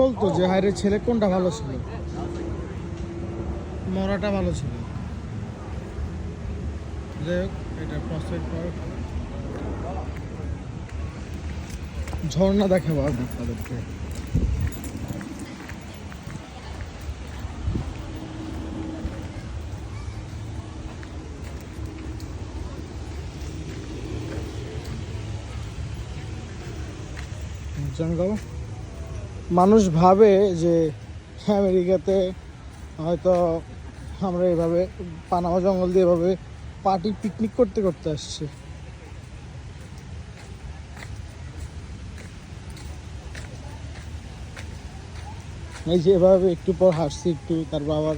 বলতো যে হায়রে ছেলে, কোনটা ভালো ছিল? মরাটা ভালো ছিল। যাই হোক, এটা প্রসেস পার্ক ঝর্ণা দেখাবো আমি তাদেরকে। জঙ্গল মানুষ ভাবে যে আমেরিকাতে হয়তো আমরা এভাবে পানামা জঙ্গল দিয়ে এভাবে পার্টি পিকনিক করতে করতে আসছি। এই যে এভাবে একটু পর হাঁটছি একটু, তারপর আবার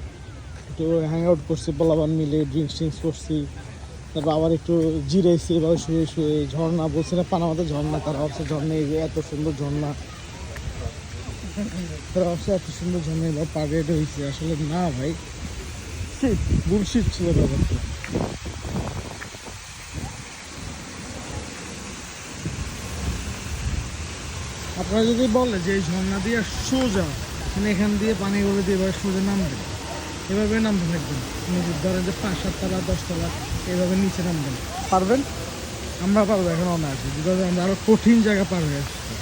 একটু হ্যাং আউট করছি পোলাবান মিলে ড্রিঙ্কস ট্রিঙ্কস করছি, তারপর আবার একটু জিরেছি এভাবে শুয়ে শুয়ে, ঝর্ণা, বলছি না পানামাতে ঝর্ণা, তারা হচ্ছে ঝর্ণা, এই যে এত সুন্দর ঝর্ণা। এত সুন্দর এবার পাগেট হয়েছে আসলে না ভাই। বুলশিট ছিল ব্যাপারটা। আপনারা যদি বলে যে এই ঝর্ণা দিয়ে সোজা মানে এখান দিয়ে পানি গলে দিয়ে এবার সোজা নামবে এভাবে নামতে থাকবেন। নদীর ধরেন যে পাঁচ সাততলা দশতলা, এভাবে নিচে নামবেন। পারবেন? আমরা পারব এখন অনেক আছে বিকজ আমরা আরও কঠিন জায়গা পার হয়ে আসছি।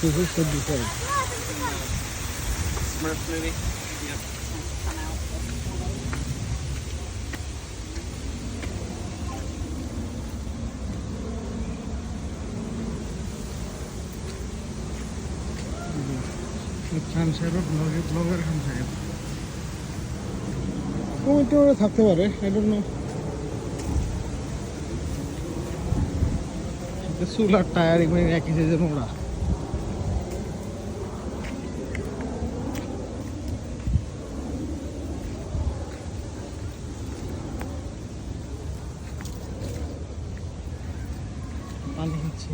শেষে সবজি খাবে Smurf movie. খান সাহেব ব্লগের ব্লগার খান সাহেব কমিটি ওরা থাকতে পারে আই ডোন্ট নো। চুল আর টায়ার এগুলো একই সাইজের নোংরা। পানি খাচ্ছে